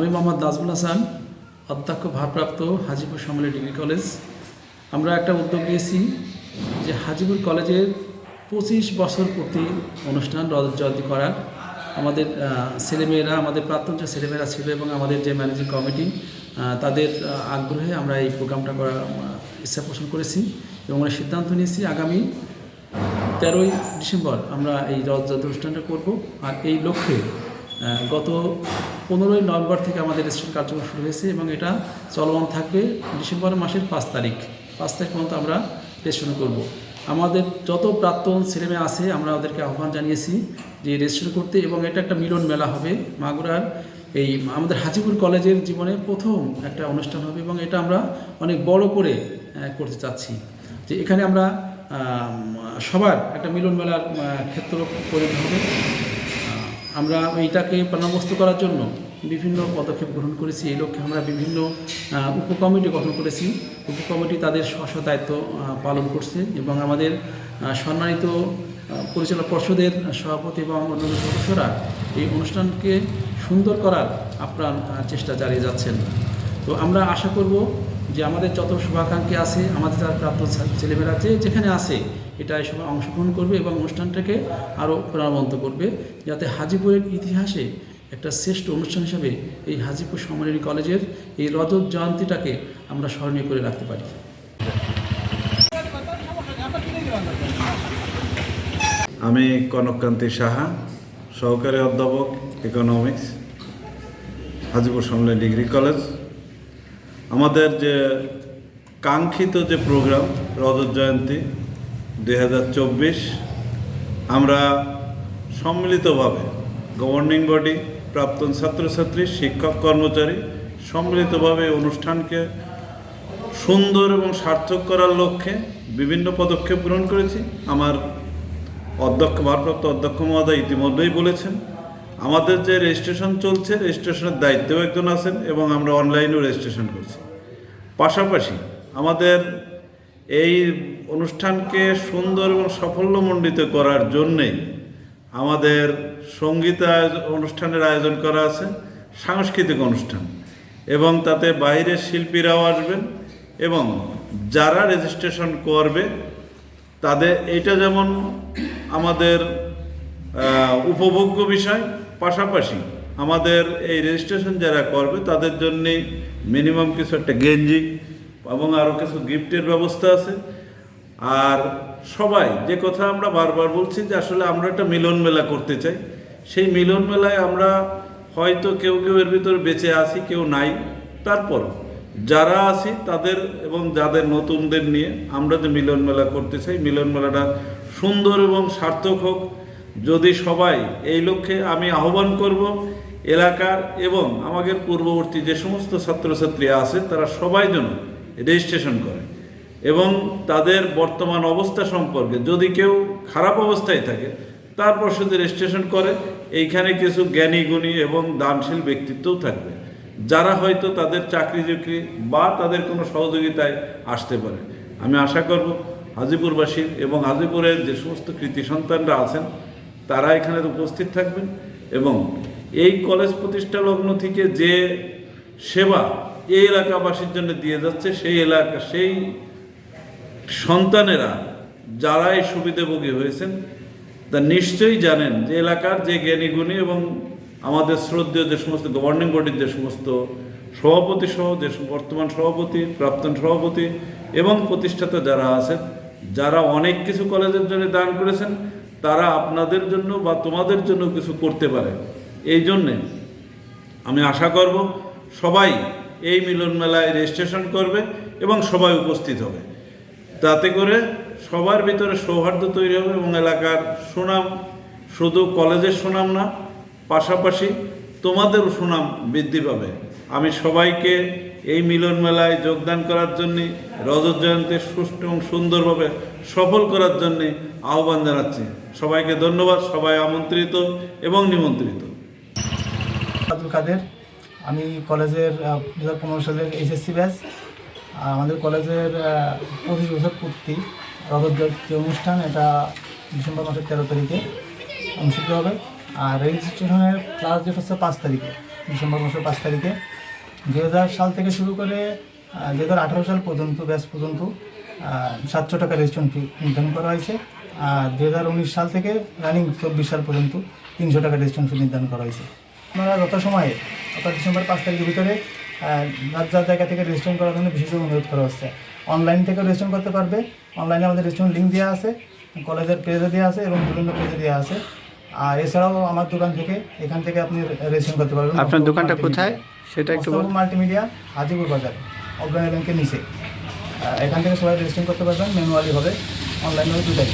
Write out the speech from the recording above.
আমি মোহাম্মদ নাজমুল হাসান, অধ্যক্ষ ভারপ্রাপ্ত হাজিপুর সম্মেলী ডিগ্রি কলেজ। আমরা একটা উদ্যোগ নিয়েছি যে হাজিপুর কলেজের পঁচিশ বছর প্রতি অনুষ্ঠান রজত জয়ন্তী করার। আমাদের ছেলেমেয়েরা, আমাদের প্রাক্তন যে ছেলেমেয়েরা ছিল এবং আমাদের যে ম্যানেজিং কমিটি তাদের আগ্রহে আমরা এই প্রোগ্রামটা করার ইচ্ছা পোষণ করেছি এবং আমরা সিদ্ধান্ত নিয়েছি আগামী তেরোই ডিসেম্বর আমরা এই রথযাত্রা অনুষ্ঠানটা করব। আর এই লক্ষ্যে গত পনেরোই নভেম্বর থেকে আমাদের রেজিস্ট্রেশন কার্যক্রম শুরু হয়েছে এবং এটা চলমান থাকবে ডিসেম্বর মাসের পাঁচ তারিখ। পাঁচ তারিখ পর্যন্ত আমরা রেজিস্ট্রেশন করব। আমাদের যত প্রাক্তন ছেলেমেয়ে আছে, আমরা ওদেরকে আহ্বান জানিয়েছি যে রেজিস্ট্রেশন করতে এবং এটা একটা মিলন মেলা হবে মাগুরার। এই আমাদের হাজিপুর কলেজের জীবনে প্রথম একটা অনুষ্ঠান হবে এবং এটা আমরা অনেক বড় করে করতে চাচ্ছি। যে এখানে আমরা সবার একটা মিলন মেলার ক্ষেত্র করে হবে। আমরা এইটাকে প্রাণবস্তু করার জন্য বিভিন্ন পদক্ষেপ গ্রহণ করেছি। এই লক্ষ্যে আমরা বিভিন্ন উপকমিটি গঠন করেছি। উপকমিটি তাদের স্ব দায়িত্ব পালন করছে এবং আমাদের সম্মানিত পরিচালক পর্ষদের সভাপতি এবং অন্যান্য সদস্যরা এই অনুষ্ঠানকে সুন্দর করার আপ্রাণ চেষ্টা চালিয়ে যাচ্ছেন। তো আমরা আশা করব যে আমাদের যত শুভাকাঙ্ক্ষী আছে, আমাদের যারা প্রাপ্ত ছেলেমেয়েরা যে যেখানে আছে এটা এই সময় অংশগ্রহণ করবে এবং অনুষ্ঠানটাকে আরও প্রাণবন্ত করবে, যাতে হাজিপুরের ইতিহাসে একটা শ্রেষ্ঠ অনুষ্ঠান হিসাবে এই হাজিপুর সম্মানী কলেজের এই রজত জয়ন্তীটাকে আমরা স্মরণীয় করে রাখতে পারি। আমি কনককান্তি সাহা, সহকারী অধ্যাপক ইকোনমিক্স হাজিপুর সম্মেলন ডিগ্রি কলেজ। আমাদের যে কাঙ্ক্ষিত যে প্রোগ্রাম রজত জয়ন্তী দু হাজার চব্বিশ, আমরা সম্মিলিতভাবে গভর্নিং বডি প্রাক্তন ছাত্রছাত্রী, শিক্ষক কর্মচারী সম্মিলিতভাবে অনুষ্ঠানকে সুন্দর এবং সার্থক করার লক্ষ্যে বিভিন্ন পদক্ষেপ গ্রহণ করেছি। আমার অধ্যক্ষ, ভারপ্রাপ্ত অধ্যক্ষ মহোদয় ইতিমধ্যেই বলেছেন, আমাদের যে রেজিস্ট্রেশন চলছে রেজিস্ট্রেশনের দায়িত্বেও একজন আছেন এবং আমরা অনলাইনেও রেজিস্ট্রেশন করছি। পাশাপাশি আমাদের এই অনুষ্ঠানকে সুন্দর এবং সাফল্যমণ্ডিত করার জন্যেই আমাদের সংগীত অনুষ্ঠানের আয়োজন করা আছে, সাংস্কৃতিক অনুষ্ঠান। এবং তাতে বাইরের শিল্পীরাও আসবেন এবং যারা রেজিস্ট্রেশন করবে, তাদের এটা যেমন আমাদের উপভোগ্য বিষয়, পাশাপাশি আমাদের এই রেজিস্ট্রেশন যারা করবে, তাদের জন্যে মিনিমাম কিছু একটা গেঞ্জি এবং আরও কিছু গিফটের ব্যবস্থা আছে। আর সবাই, যে কথা আমরা বারবার বলছি যে আসলে আমরা একটা মিলন মেলা করতে চাই, সেই মিলন মেলায় আমরা হয়তো কেউ কেউ এর ভিতরে বেঁচে আছি, কেউ নাই। তারপর যারা আছি তাদের এবং যাদের নতুনদের নিয়ে আমরা যে মিলন মেলা করতে চাই, মিলন মেলাটা সুন্দর এবং সার্থক হোক। যদি সবাই এই লক্ষ্যে আমি আহ্বান করব, এলাকার এবং আমাদের পূর্ববর্তী যে সমস্ত ছাত্রছাত্রী আছে, তারা সবাই যেন রেজিস্ট্রেশন করে। এবং তাদের বর্তমান অবস্থা সম্পর্কে যদি কেউ খারাপ অবস্থায় থাকে তারপর শুধু রেজিস্ট্রেশন করে। এইখানে কিছু জ্ঞানী গুণী এবং দানশীল ব্যক্তিত্বও থাকবে, যারা হয়তো তাদের চাকরি চাকরি বা তাদের কোনো সহযোগিতায় আসতে পারে। আমি আশা করব হাজিপুরবাসীর এবং হাজিপুরের যে সমস্ত কৃতি সন্তানরা আছেন, তারা এখানে উপস্থিত থাকবেন এবং এই কলেজ প্রতিষ্ঠা লগ্ন থেকে যে সেবা এই এলাকাবাসীর জন্য দিয়ে যাচ্ছে, সেই এলাকা, সেই সন্তানেরা যারা এই সুবিধাভোগী হয়েছেন, তা নিশ্চয়ই জানেন যে এলাকার যে জ্ঞানীগুণী এবং আমাদের শ্রদ্ধেয় যে সমস্ত গভর্নিং বডির যে সমস্ত সভাপতি সহ, যে বর্তমান সভাপতি, প্রাক্তন সভাপতি এবং প্রতিষ্ঠাতা যারা আছেন, যারা অনেক কিছু কলেজের জন্য দান করেছেন, তারা আপনাদের জন্য বা তোমাদের জন্য কিছু করতে পারে। এই জন্যে আমি আশা করব সবাই এই মিলন মেলায় রেজিস্ট্রেশন করবে এবং সবাই উপস্থিত হবে। তাতে করে সবার ভিতরে সৌহার্দ্য তৈরি হবে এবং এলাকার সুনাম শুধু কলেজের সুনাম না, পাশাপাশি তোমাদেরও সুনাম বৃদ্ধি পাবে। আমি সবাইকে এই মিলন মেলায় যোগদান করার জন্যে, রজত জয়ন্তী সুষ্ঠু এবং সুন্দরভাবে সফল করার জন্যে আহ্বান জানাচ্ছি। সবাইকে ধন্যবাদ, সবাই আমন্ত্রিত এবং নিমন্ত্রিত। আব্দুল কাদের আমি কলেজের দু হাজার পনেরো সালের এইচএসসি ব্যাচ আমাদের কলেজের পঁচিশ বছর পূর্তি জয়ন্তী অনুষ্ঠান, এটা ডিসেম্বর মাসের তেরো তারিখে অনুষ্ঠিত হবে। আর রেজিস্ট্রেশনের ক্লাস ডেট হচ্ছে পাঁচ তারিখে, ডিসেম্বর মাসের পাঁচ তারিখে। দু হাজার সাল থেকে শুরু করে দু হাজার আঠারো সাল পর্যন্ত ব্যাস পর্যন্ত সাতশো টাকা রেজিস্ট্রেশন ফি নির্ধারণ করা হয়েছে। আর দু হাজার উনিশ সাল থেকে রানিং চব্বিশ সাল পর্যন্ত তিনশো টাকা রেজিস্ট্রেশন ফি নির্ধারণ করা হয়েছে। আপনারা যত সময়ে অর্থাৎ ডিসেম্বর পাঁচ তারিখের ভিতরে যার যার জায়গা থেকে রেজিস্ট্রেশন করার জন্য বিশেষ অনুরোধ করা হচ্ছে। অনলাইন থেকেও রেজিস্ট্রেশন করতে পারবে। অনলাইনে আমাদের রেজিস্ট্রেশন লিঙ্ক দেওয়া আছে কলেজের পেজে দেওয়া আছে এবং বিভিন্ন পেজে দেওয়া আছে। আর এছাড়াও আমার দোকান থেকে এখান থেকে আপনি রেজিস্ট্রেশন করতে পারবেন। আপনার দোকানটা কোথায়? সেটা একটু বলুন মাল্টিমিডিয়া হাজিপুর বাজার অগ্রণী ব্যাংকের নিচে। এখান থেকে সবাই রেজিস্ট্রেশন করতে পারবেন ম্যানুয়ালি হবে। অনলাইনে দুটাই।